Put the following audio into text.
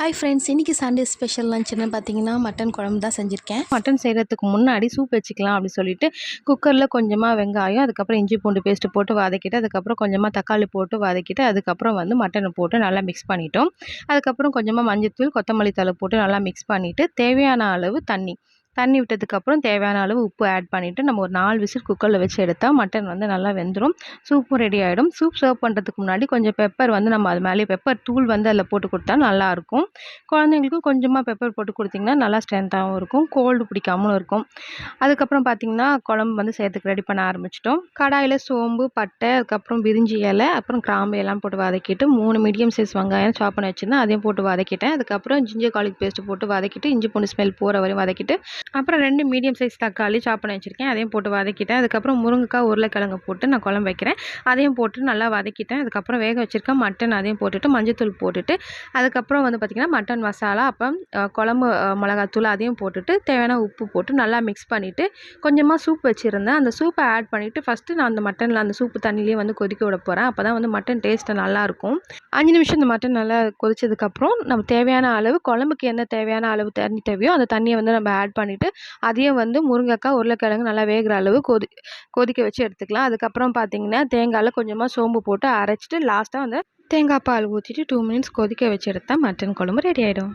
Hi friends இன்றைக்கி Sunday special லஞ்சுன்னு பார்த்தீங்கன்னா மட்டன் குழம்பு தான் செஞ்சுருக்கேன். மட்டன் செய்கிறதுக்கு முன்னாடி சூப் வச்சுக்கலாம் அப்படின்னு சொல்லிட்டு குக்கரில் கொஞ்சமாக வெங்காயம் அதுக்கப்புறம் இஞ்சி பூண்டு பேஸ்ட்டு போட்டு வதக்கிட்டு அதுக்கப்புறம் கொஞ்சமாக தக்காளி போட்டு வதக்கிட்டு அதுக்கப்புறம் வந்து மட்டனை போட்டு நல்லா மிக்ஸ் பண்ணிட்டோம். அதுக்கப்புறம் கொஞ்சமாக மஞ்சத்தூள் கொத்தமல்லி தழை போட்டு நல்லா மிக்ஸ் பண்ணிவிட்டு தேவையான அளவு தண்ணி. தண்ணி விட்டதுக்கப்புறம் தேவையான அளவு உப்பு ஆட் பண்ணிவிட்டு நம்ம ஒரு நாலு விசில் குக்கரில் வச்சு எடுத்தால் மட்டன் வந்து நல்லா வெந்துடும் சூப்பும் ரெடி ஆகிடும் சூப் சர்வ் பண்ணுறதுக்கு முன்னாடி கொஞ்சம் பெப்பர் வந்து நம்ம அது மேலே பெப்பர் தூள் வந்து அதில் போட்டு கொடுத்தா நல்லாயிருக்கும் குழந்தைங்களுக்கும் கொஞ்சமாக பெப்பர் போட்டு கொடுத்திங்கன்னா நல்லா ஸ்ட்ரென்த்தாகவும் இருக்கும். கோல்டு பிடிக்காமலும் இருக்கும். அதுக்கப்புறம் பார்த்திங்கன்னா குழம்பு வந்து செய்யறதுக்கு ரெடி பண்ண ஆரம்பிச்சிட்டோம். கடாயில் சோம்பு பட்டை அதுக்கப்புறம் விரிஞ்சி இலை அப்புறம் கிராம்பு எல்லாம் போட்டு வதக்கிட்டு மூணு மீடியம் சைஸ் வெங்காயம் சாப் பண்ணி வச்சுருந்தேன். அதையும் போட்டு வதக்கிட்டேன். அதுக்கப்புறம் ஜிஞ்சர் காலிக் பேஸ்ட்டு போட்டு வதக்கிட்டு இஞ்சி பூண்டு ஸ்மெல் போகிற வரையும் வதக்கிட்டு அப்புறம் ரெண்டு மீடியம் சைஸ் தக்காளி சாப் பண்ணி வச்சுருக்கேன். அதையும் போட்டு வதக்கிட்டேன். அதுக்கப்புறம் முருங்கைக்காய் உருளைக்கிழங்கு போட்டு நான் குழம்பு வைக்கிறேன். அதையும் போட்டு நல்லா வதக்கிட்டேன். அதுக்கப்புறம் வேக வச்சுருக்கேன் மட்டன் அதையும் போட்டுட்டு மஞ்சத்தூள் போட்டுட்டு அதுக்கப்புறம் வந்து பார்த்திங்கன்னா மட்டன் மசாலா அப்புறம் குழம்பு மிளகாத்தூள் அதையும் போட்டுட்டு தேவையான உப்பு போட்டு நல்லா மிக்ஸ் பண்ணிவிட்டு கொஞ்சமாக சூப் வச்சுருந்தேன். அந்த சூப்பை ஆட் பண்ணிவிட்டு ஃபஸ்ட்டு நான் அந்த மட்டனில் அந்த சூப்பு தண்ணியிலே வந்து கொதிக்க விட போகிறேன் அப்போ தான் வந்து மட்டன் டேஸ்ட்டு நல்லாயிருக்கும் அஞ்சு நிமிஷம் இந்த மட்டன் நல்லா கொதிச்சதுக்கப்புறம் நம்ம தேவையான அளவு குழம்புக்கு என்ன தேவையான அளவு தண்ணி தேவையோ அந்த தண்ணியை வந்து நம்ம ஆட் பண்ணி பண்ணிவிட்டு அதையும் வந்து முருங்கைக்காய் உருளைக்கிழங்கு நல்லா வேகிற அளவு கொதி கொதிக்க வச்சு எடுத்துக்கலாம். அதுக்கப்புறம் பார்த்தீங்கன்னா தேங்காயில் கொஞ்சமாக சோம்பு போட்டு அரைச்சிட்டு லாஸ்ட்டாக வந்து தேங்காய் பால் ஊற்றிட்டு டூ மினிட்ஸ் கொதிக்க வச்சு எடுத்தால் மட்டன் குழம்பு ரெடி ஆகிடும்